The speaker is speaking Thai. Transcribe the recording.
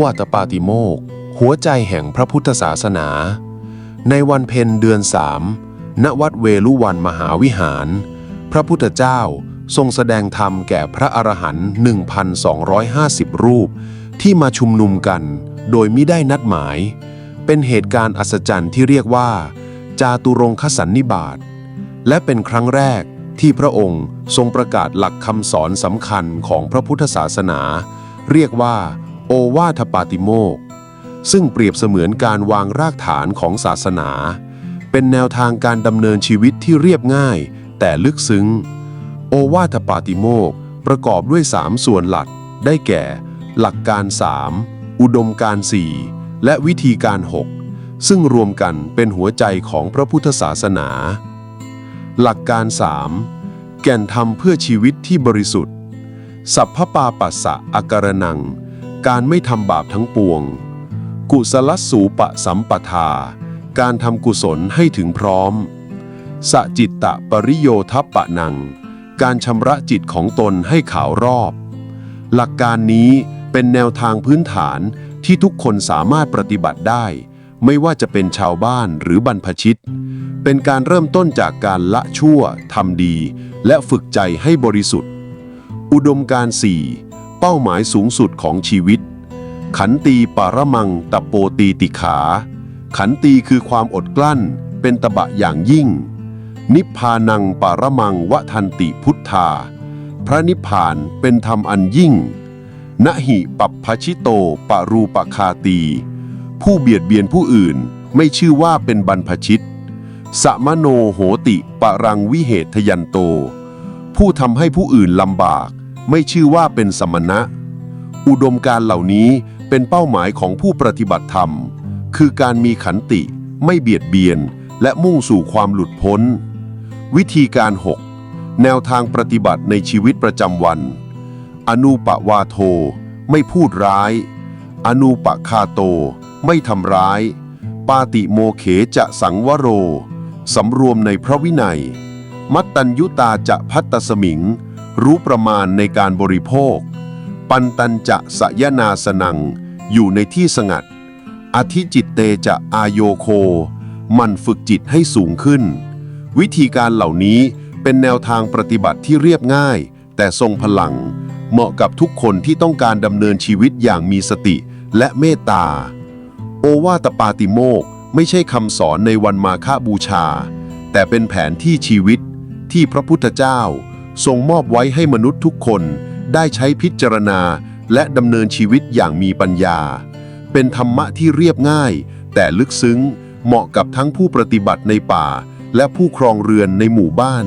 วาตปาติโมก หัวใจแห่งพระพุทธศาสนา ในวันเพ็ญเดือนสามณวัดเวลุวันมหาวิหาร พระพุทธเจ้าทรงแสดงธรรมแก่พระอรหันต์1,250 รูป ที่มาชุมนุมกันโดยไม่ได้นัดหมาย เป็นเหตุการณ์อัศจรรย์ที่เรียกว่า จาตุรงคสันนิบาต และเป็นครั้งแรกที่พระองค์ทรงประกาศหลักคำสอนสำคัญของพระพุทธศาสนา เรียกว่า โอวาทปาติโมก ซึ่งเปรียบเสมือนการวางรากฐานของศาสนา เป็นแนวทางการดำเนินชีวิตที่เรียบง่าย แต่ลึกซึ้ง โอวาทปาติโมกประกอบด้วยสามส่วนหลัก ได้แก่ หลักการสามอุดมการสี่และวิธีการหกซึ่งรวมกันเป็นหัวใจของพระพุทธศาสนา หลักการสามแก่นธรรมเพื่อชีวิตที่บริสุทธิ์ สัพพปาปัสสะอาการนัง การไม่ทำบาปทั้งปวง กุศลสูปะสัมปทา การทำกุศลให้ถึงพร้อม สจิตตะปริโยทัปปะนัง การชำระจิตของตนให้ขาวรอบ หลักการนี้เป็นแนวทางพื้นฐานที่ทุกคนสามารถปฏิบัติได้ ไม่ว่าจะเป็นชาวบ้านหรือบรรพชิต เป็นการเริ่มต้นจากการละชั่วทำดี และฝึกใจให้บริสุทธิ์ อุดมการสี่ เป้าหมายสูงสุดของชีวิต ขันตีปารมังตะโปตีติขา ขันตีคือความอดกลั้น เป็นตบะอย่างยิ่ง นิพพานังปารมังวะทันติพุทธา พระนิพพานเป็นธรรมอันยิ่งนหิปัปพชิโตปะรูปคาตี ผู้เบียดเบียนผู้อื่นไม่ชื่อว่าเป็นบรรพชิตสมโนโหติปรังวิเหทยันโต ผู้ทำให้ผู้อื่นลำบาก ไม่ชื่อว่าเป็นสมณะ อุดมการเหล่านี้เป็นเป้าหมายของผู้ปฏิบัติธรรม คือการมีขันติ ไม่เบียดเบียน และมุ่งสู่ความหลุดพ้น วิธีการ 6 แนวทางปฏิบัติในชีวิตประจำวัน อนูปวาโท ไม่พูดร้าย อนูปคาโต ไม่ทำร้าย ปาติโมเขจะสังวโร สำรวมในพระวินัย มัตตัญยุตาจะพัตตสมิง รู้ประมาณในการบริโภค ปันตัญจะสยนาสนัง อยู่ในที่สงัด อธิจิตเตจะอายโยโค มันฝึกจิตให้สูงขึ้น วิธีการเหล่านี้เป็นแนวทางปฏิบัติที่เรียบง่าย แต่ทรงพลัง เหมาะกับทุกคนที่ต้องการดำเนินชีวิตอย่างมีสติและเมตตา โอวาตปาติโมกไม่ใช่คำสอนในวันมาฆบูชา แต่เป็นแผนที่ชีวิตที่พระพุทธเจ้า ทรงมอบไว้ให้มนุษย์ทุกคนได้ใช้พิจารณาและดำเนินชีวิตอย่างมีปัญญา เป็นธรรมะที่เรียบง่าย แต่ลึกซึ้งเหมาะกับทั้งผู้ปฏิบัติในป่า และผู้ครองเรือนในหมู่บ้าน